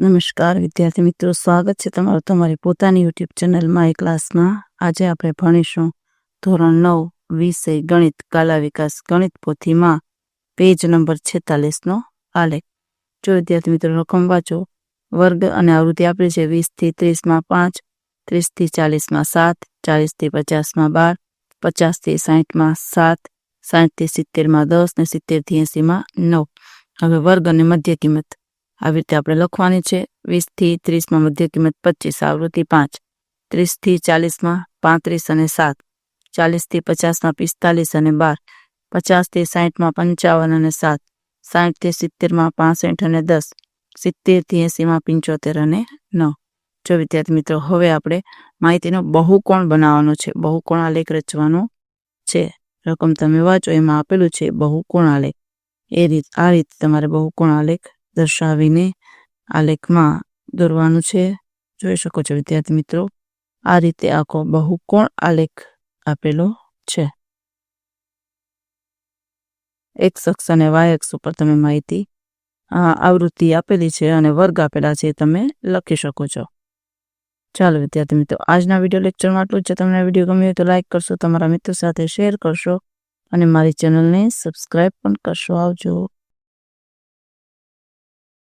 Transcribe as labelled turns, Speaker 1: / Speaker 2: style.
Speaker 1: નમસ્કાર, વિદ્યાર્થી મિત્રો, સ્વાગત છે તમારું તમારી પોતાની યુટ્યુબ ચેનલમાં એ ક્લાસમાં. આજે આપણે ભણીશું ધોરણ નવ, વિષય ગણિત, કાલા વિકાસ ગણિત પોથીમાં પેજ નંબર છેતાલીસનો આલેખ. જો વિદ્યાર્થી મિત્રો રકમ વાંચો, વર્ગ અને આવૃત્તિ આપેલી છે વીસથી ત્રીસમાં પાંચ, ત્રીસથી ચાલીસમાં સાત, ચાલીસથી પચાસમાં બાર, પચાસથી સાહીઠમાં સાત, સાહીઠથી સિત્તેરમાં દસ ને સિત્તેરથી એંસીમાં નવ. હવે વર્ગ અને મધ્ય કિંમત. આવી રીતે આપણે લખવાની છે. વીસથી ત્રીસમાં મધ્ય કિંમત પચીસ, આવૃત્તિ પાંચ. ત્રીસથી ચાલીસમાં પાંત્રીસ અને સાત. ચાલીસથી પચાસમાં પિસ્તાલીસ અને બાર. પચાસથી સાહીઠમાં પંચાવન અને સાત. સાહીઠથી સિત્તેરમાં પાસઠ અને દસ. સિત્તેરથી એંસીમાં પંચોતેર અને નવ. જો વિદ્યાર્થી મિત્રો, હવે આપણે માહિતીનો બહુકોણ બનાવવાનો છે. બહુકોણ આલેખ રચવાનો છે. રકમ તમે વાંચો, એમાં આપેલું છે બહુકોણ આલેખ. એ રીત, આ રીતે તમારે બહુકોણ દર્શાવીને આલેખમાં દોરવાનું છે. જોઈ શકો છો, વિદ્યાર્થી મિત્રો, આ રીતે આખો બહુકોણ આલેખ આપેલો છે. એક્સ અક્ષ અને વાય અક્ષ ઉપર તમે માહિતી આવૃત્તિ આપેલી છે અને વર્ગ આપેલા છે તમે લખી શકો છો. ચાલો, વિદ્યાર્થી મિત્રો, આજના વીડિયો લેક્ચરમાં આટલું જ છે. તમને વીડિયો ગમ્યો તો લાઇક કરશો, તમારા મિત્રો સાથે શેર કરશો અને મારી ચેનલને સબસ્ક્રાઈબ પણ કરશો. આવજો.